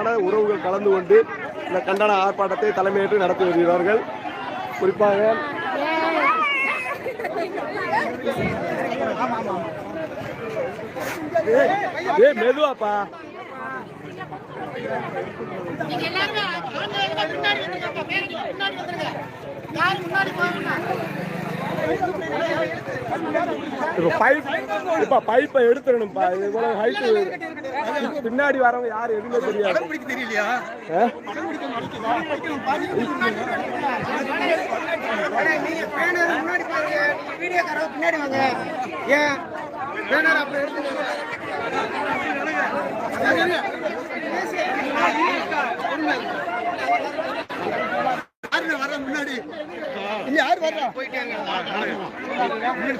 ஏராளமான உறவுகள் கலந்து கொண்டு இந்த கண்டன ஆர்ப்பாட்டத்தை தலைமையேற்று நடத்தி வருகிறார்கள். குறிப்பாக ஏ மெதுவாப்பா. நீங்க எல்லாருமே முன்னாடி வந்துருங்க முன்னாடி வந்துருங்க. யாரு முன்னாடி போகணும்னா இப்போ பைப் இப்போ பைப்பை எடுத்துடணும்ப்பா. இது இவ்வளவு ஹைட்டு பின்னாடி வரவங்க யார் எதுவுமே தெரியாது. முன்னாடி? யாரு வர்றா போயிட்டாங்க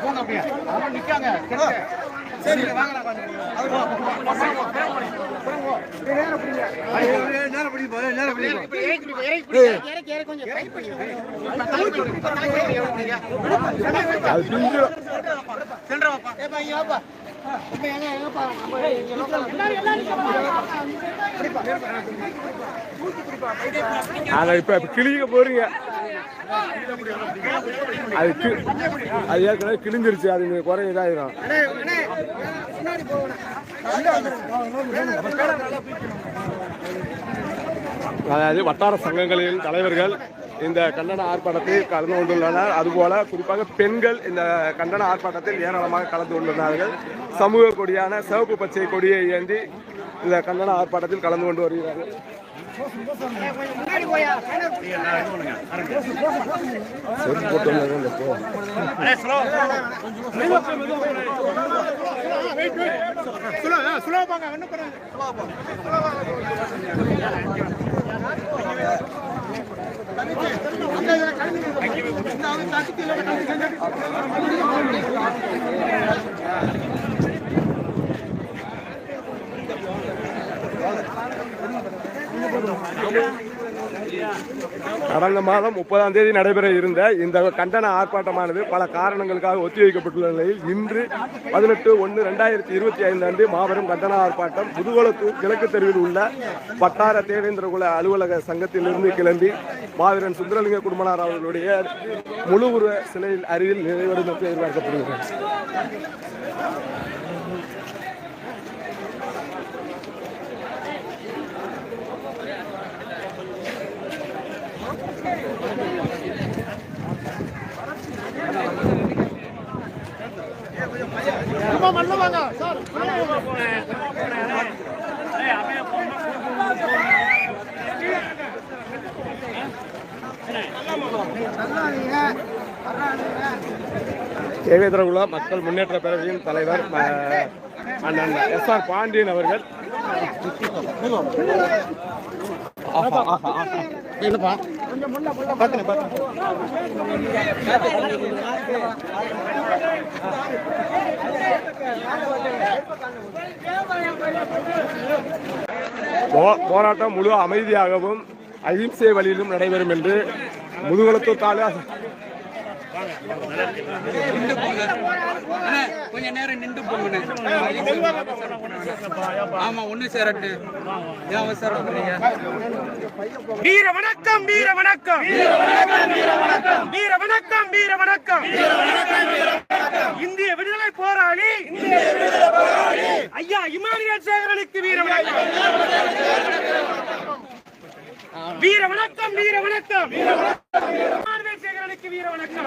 போங்க அப்படியே அவன் நிக்காங்க சரி அவர் நேரம் நேரம் பிடிங்க நேரம் பிடிங்க இறக்கி இறக்கி அதை இப்போ கிளிக்க போறீங்க. அது அது ஏற்கனவே கிழிஞ்சிருச்சு. அது நீங்க குறை இதாயிரும். அதாவது வட்டார சங்கங்களின் தலைவர்கள் இந்த கண்டன ஆர்ப்பாட்டத்தில் கலந்து கொண்டுள்ளனர். அதுபோல குறிப்பாக பெண்கள் இந்த கண்டன ஆர்ப்பாட்டத்தில் ஏராளமாக கலந்து கொண்டுள்ளார்கள். சமூக கொடியான சிவப்பு பச்சை கொடியை ஏந்தி இந்த கண்டன ஆர்ப்பாட்டத்தில் கலந்து கொண்டு வருகிறார்கள். சுலோ போங்க ஒன்றும் பண்ணாங்க கடந்த மாதம் முப்பதாம் தேதி நடைபெற இருந்த இந்த கண்டன ஆர்ப்பாட்டமானது பல காரணங்களுக்காக ஒத்திவைக்கப்பட்டுள்ள நிலையில் இன்று பதினெட்டு ஒன்று ரெண்டாயிரத்தி இருபத்தி ஐந்து அன்று மாபெரும் கண்டன ஆர்ப்பாட்டம் முதுகுளத்தூர் கிழக்கு தெருவில் உள்ள வட்டார தேவேந்திரகுல அலுவலக சங்கத்திலிருந்து கிளம்பி மாவீரன் சுந்தரலிங்க குடும்பனார் அவர்களுடைய முழு உருவ சிலையில் அருகில் நிறைவேறும் என்று எதிர்பார்க்கப்படுகிறது தேவேந்திரகுல மக்கள் முன்னேற்ற பேரவையின் தலைவர் அண்ணன் எஸ் ஆர் பாண்டியன் அவர்கள். என்னப்பா பார்த்து போ- போராட்டம் முழு அமைதியாகவும் அகிம்சை வழியிலும் நடைபெறும் என்று முதுகுளத்தூர் தாலுகா கொஞ்ச நேரம் நின்று போங்க ஆமா ஒண்ணு சேரட்டு அவசரம் வீர வணக்கம் வீர வணக்கம் வீர வணக்கம் வீர வணக்கம் இந்திய விடுதலை போராளி ஐயா இமானியல் சேகரனுக்கு வீர வணக்கம் வீர வணக்கம் வீர வணக்கம். இமானுவேல் வீர வணக்கம்.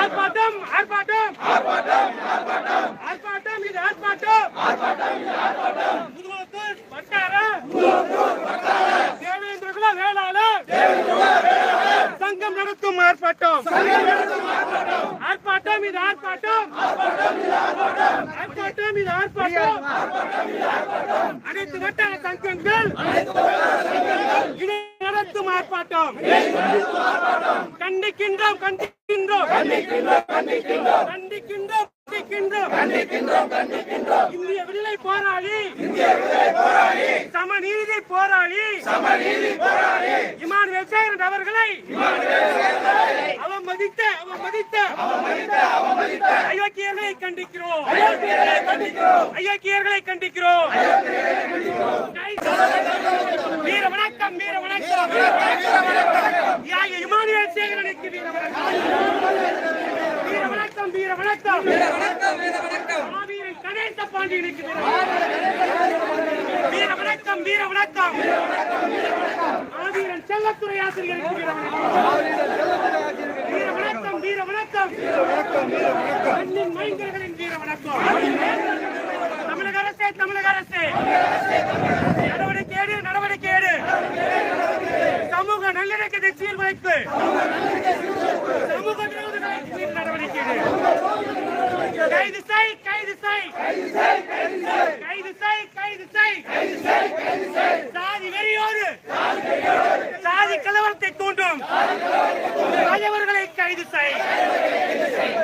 ஆர்ப்பாட்டம் ஆர்ப்பாட்டம். ஆர்ப்பாட்டம் இது ஆர்ப்பாட்டம். முதுகுளத்தூர் வட்டார. தேவேந்திரகுல வேளாளர் சங்கம் நடத்தும் ஆர்ப்பாட்டம். ஆர்ப்பாட்டம் இது ஆர்ப்பாட்டம். ஆர்ப்பாட்டம் இது ஆர்ப்பாட்டம். அனைத்து வட்டார சங்கங்கள். இணை நடத்தும் ஆர்ப்பாட்டம் கண்டிக்கின்றோம் கண்டிக்கின்றோம். கண்டிக்கின்றோம் கண்டிக்கின்றோம். கண்டிக்கின்றோம். கண்டிக்கின்றோம் கண்டிக்கின்றோம். இந்திய விடுதலை போராளி. இந்திய விடுதலை போராளி. சமநீதி போராளி. சமநீதி போராளி. இமான் வெசேரன் அவர்களை அவமதித்த அவமதித்த. அவமதித்த அவமதித்த. ஐயோக்கியர்களை கண்டிக்கிறோம். ஐயோக்கியர்களை கண்டிக்கிறோம். ஐயோக்கியர்களை கண்டிக்கிறோம். வீர வணக்கம் வீர வணக்கம். யாய இமானுவேல் சேகரனுக்கு வீர வணக்கம். மாவீரன் கணேச பாண்டியனுக்கு வீர வணக்கம் வீர வணக்கம். மாவீரன் செல்லத்துறை ஆசிரியருக்கு வீர வணக்கம். வீர வணக்கம் வீர வணக்கம். மண்ணின் மைந்தர்களின் வீர வணக்கம். தமிழக அரசே தமிழக அரசே. நடவடிக்கை எடு நடவடிக்கை சமூக நல்லிணக்கத்தை சீர்குலைத்து சமூக நடவடிக்கை எடு. கைது செய் கைது செய். கைது செய் கைது செய். சாதி வெறியோடு சாதி கலவரத்தை தூண்டும். தலைவர்களை கைது செய்.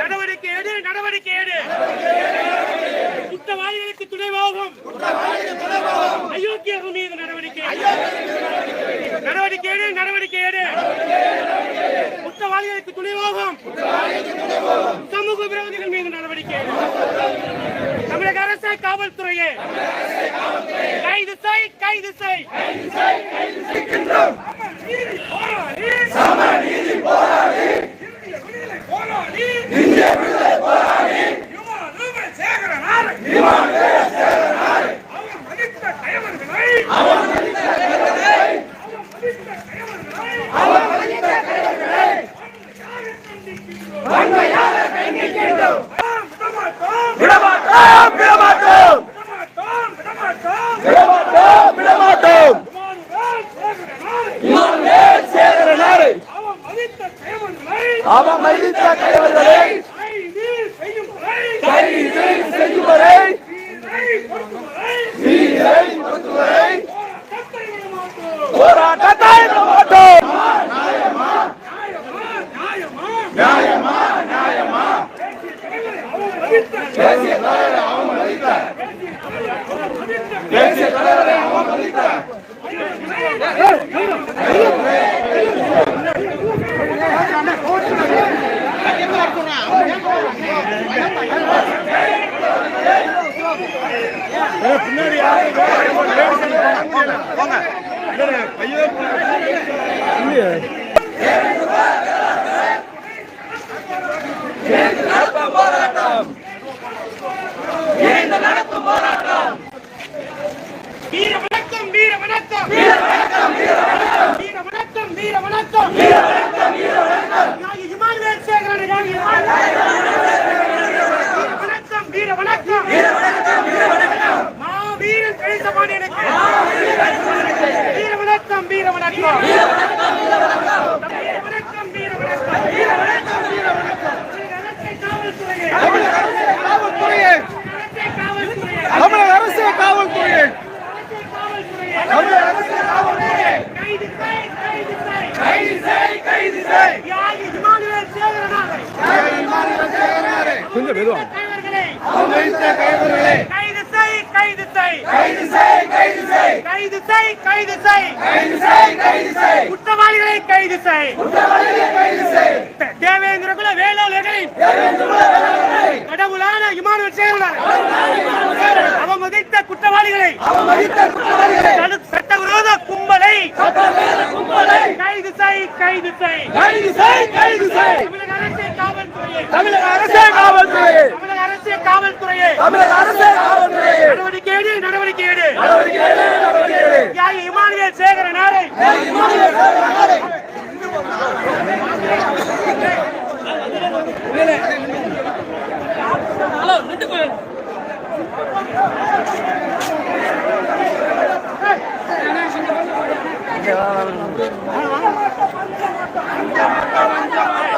நடவடிக்கை எடு நடவடிக்கை எடு. குற்றவாளிகளுக்கு துணைவாகும் அயோக்கியர்கள் மீது நடவடிக்கை எடு நடவடிக்கை எடு குற்றவாளிகளுக்கு துணைவாகும் சமூக விரோதிகள் மீது நடவடிக்கை. தமிழக அரசு காவல்துறையே. கைது செய் கைது செய். போராடி விடமாட்டோம் விடமாட்டோம் விடமாட்டோம் இமானுவேல் சேகரனாரை அவன் மதித்த கைவர்களை கைது செய்யும் வரை நீரை பொறுத்துவரை போராட்டத்தை விடமாட்டோம் நியாயமா நியாயமா தேசிய தலைவரை அவமதித்த தேசிய தலைவரை அவமதித்த வீர வணக்கம் வீர வணக்கம் வீர வணக்கம் வீர வணக்கம் வீர வணக்கம் வீர வணக்கம் வீர வணக்கம் வீர வணக்கம் நாயகி இமானுவேல் சேகரன் நாயகி வணக்கம் வீர வணக்கம் வீர வணக்கம் வீர வணக்கம் மாவீரன் கணிசமானியனுக்கு வீர வணக்கம் வணக்கம் வீர வணக்கம். வணக்கம் வீர வணக்கம். வீர வணக்கம் வீர வணக்கம். வீர வணக்கம் காவல்துறையே. காவல்துறையே. காவல்துறையே. தமிழக அரசே காவல்துறையே. தமிழக அரசே காவல்துறையே. கைது செய் கைது செய். கைது செய் கைது செய். தியாகி இமானுவேல் சேகரனாரை? கொஞ்சம் அவமதித்த கைவர்களை. செய் கைது செய் கைது செய் கைது செய் கைது செய் கைது செய் கைது செய் குற்றவாளிகளை கைது செய் குற்றவாளிகளை கைது செய் தேவேந்திர குல வேளாளர்களின் கடவுளான இமானுவேல் சேகரனாரை அவமதித்த குற்றவாளிகளை. அவமதித்த குற்றவாளிகளை. சட்டவிரோத கும்பலை. கும்பலை. கைது செய் கைது செய் கைது செய் கைது செய் தமிழக அரசே காவல்துறையே. தமிழக அரசே காவல்துறையே. தமிழக அரசு காவல்துறையே. தமிழக அரசு காவல்துறையே. நடவடிக்கை எடு நடவடிக்கை எடு. நடவடிக்கை எடு நடவடிக்கை எடு. யாய் இமானியல் சேகர நாரை யாய் இமானியல் சேகர நாரை ஹலோ நிட்டு போய்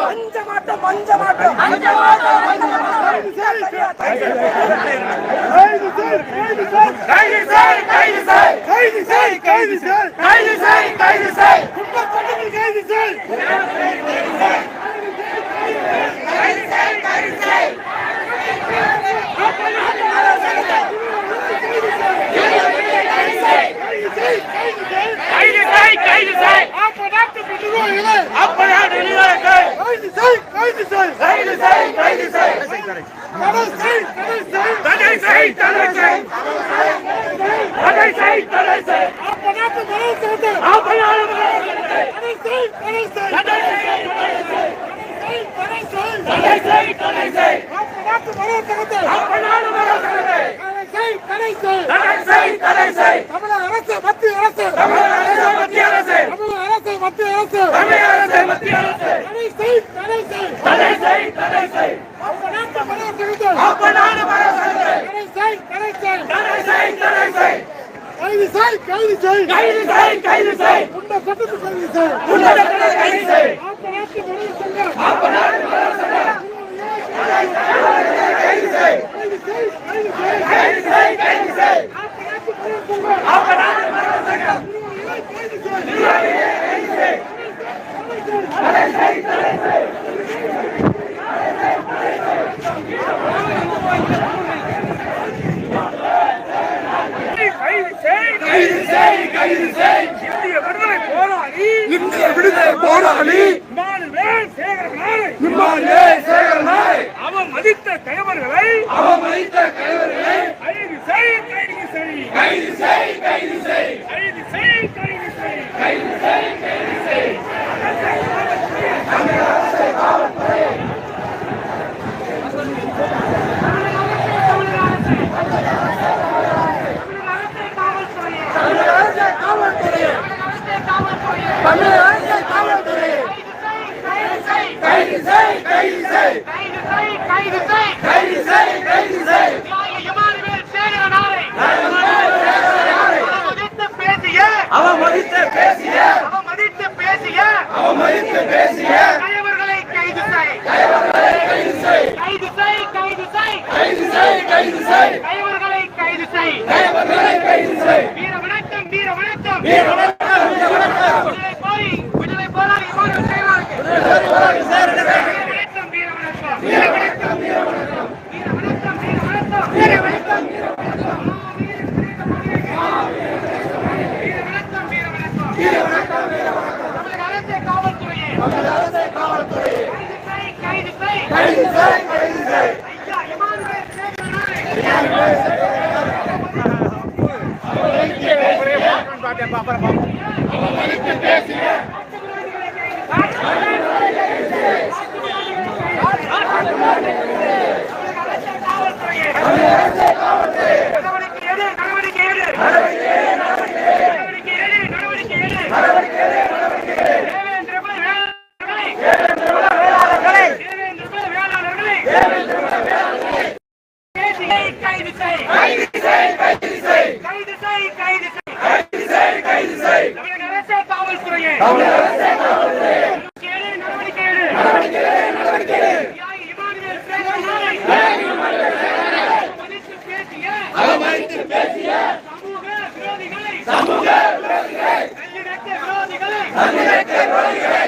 பஞ்சமாட்டம் பஞ்சமாட்டம் பஞ்சமாட்டம் பஞ்சமாட்டம் Ladies, hey! তাদের সেই তাদের সেই তাদের সেই செய் கைது செய் கைது செய். உன்னை சட்டத்துக்கு கைது செய். உன்னை சட்டத்துக்கு கைது செய். கைது செய் கைது செய் கைது செய் கைது செய் கைது செய் கைது செய் கைது செய் தமிழக அரசே காவல்துறையே தமிழக அரசே காவல்துறையே கேளு நடவடிக்கை எடு நடவடிக்கை எடு நடவடிக்கை எடு தியாகி இமானுவேல் பிரேரணை தியாகி இமானுவேல் பிரேரணை மதித்து பேசிய அவமதித்து பேசிய சமூக விரோதிகளை சமூக விரோதிகளை நல்லிணக்க விரோதிகளை நல்லிணக்க விரோதிகளை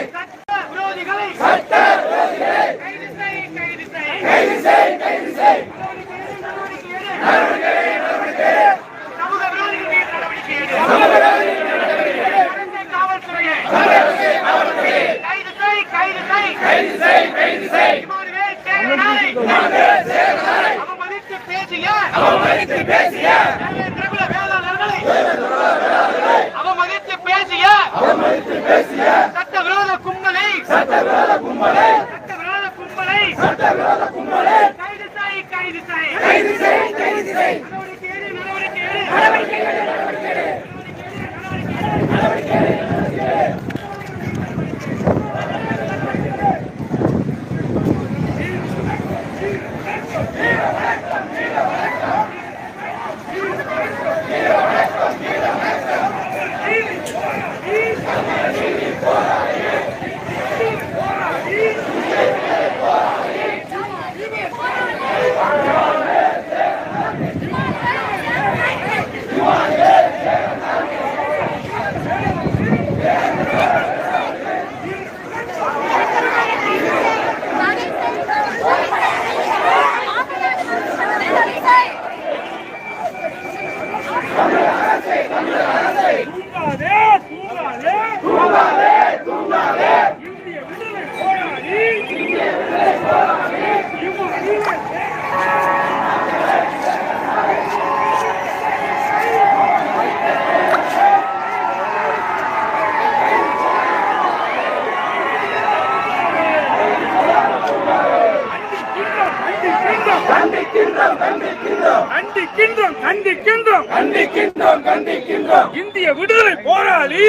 இந்திய விடுதலை போராளி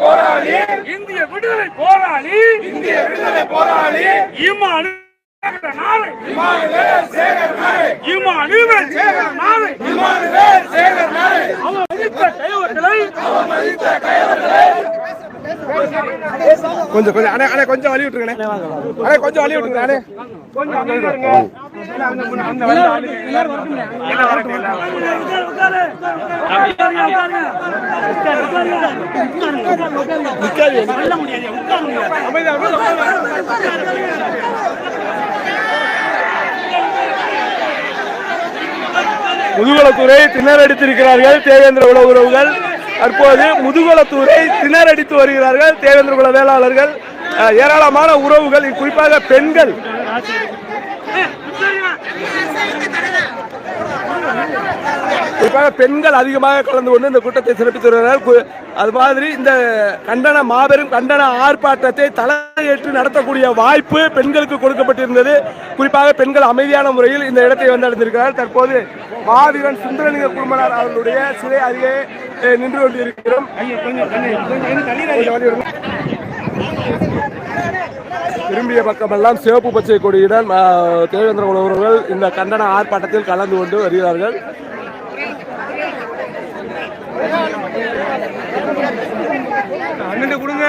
போராளி இந்திய விடுதலை போராளி இந்திய விடுதலை போராளி இமானு நாளை. இமானுவேல் சேகர் நாளை. இமானுவேல் சேகர் நாளை. இமானுவேல் சேகர் நாளை. அவன் மதித்த கைவர்களை கொஞ்சம் கொஞ்சம். அண்ணே அண்ணே கொஞ்சம் வழி விட்டுருங்கண்ணே. அண்ணே கொஞ்சம் வழி விட்டுருங்க அண்ணே. முதுகுளத்தூரை திணறடித்திருக்கிறார்கள் தேவேந்திர உல உறவுகள். தற்போது முதுகுளத்தூரை திணறடித்து வருகிறார்கள் தேவேந்திர குல வேளாளர்கள். ஏராளமான உறவுகள் குறிப்பாக பெண்கள். குறிப்பாக பெண்கள் அதிகமாக கலந்து கொண்டு இந்த கூட்டத்தை சிறப்பித்து வருகிறார்கள். அது மாதிரி இந்த கண்டன மாபெரும் கண்டன ஆர்ப்பாட்டத்தை தலையேற்று நடத்தக்கூடிய வாய்ப்பு பெண்களுக்கு கொடுக்கப்பட்டிருந்தது. குறிப்பாக பெண்கள் அமைதியான முறையில் இந்த இடத்தை வந்தடைந்திருக்கிறார் தற்போது மாவீரன் சுந்தரலிங்க குழுமனார் அவர்களுடைய சிலை அருகே நின்று வழி விடுங்க. திரும்பிய பக்கமெல்லாம் சிவப்பு பச்சை கொடியுடன் தேவேந்திர உழவர்கள் இந்த கண்டன ஆர்ப்பாட்டத்தில் கலந்து கொண்டு வருகிறார்கள். அண்ணன் கொடுங்க.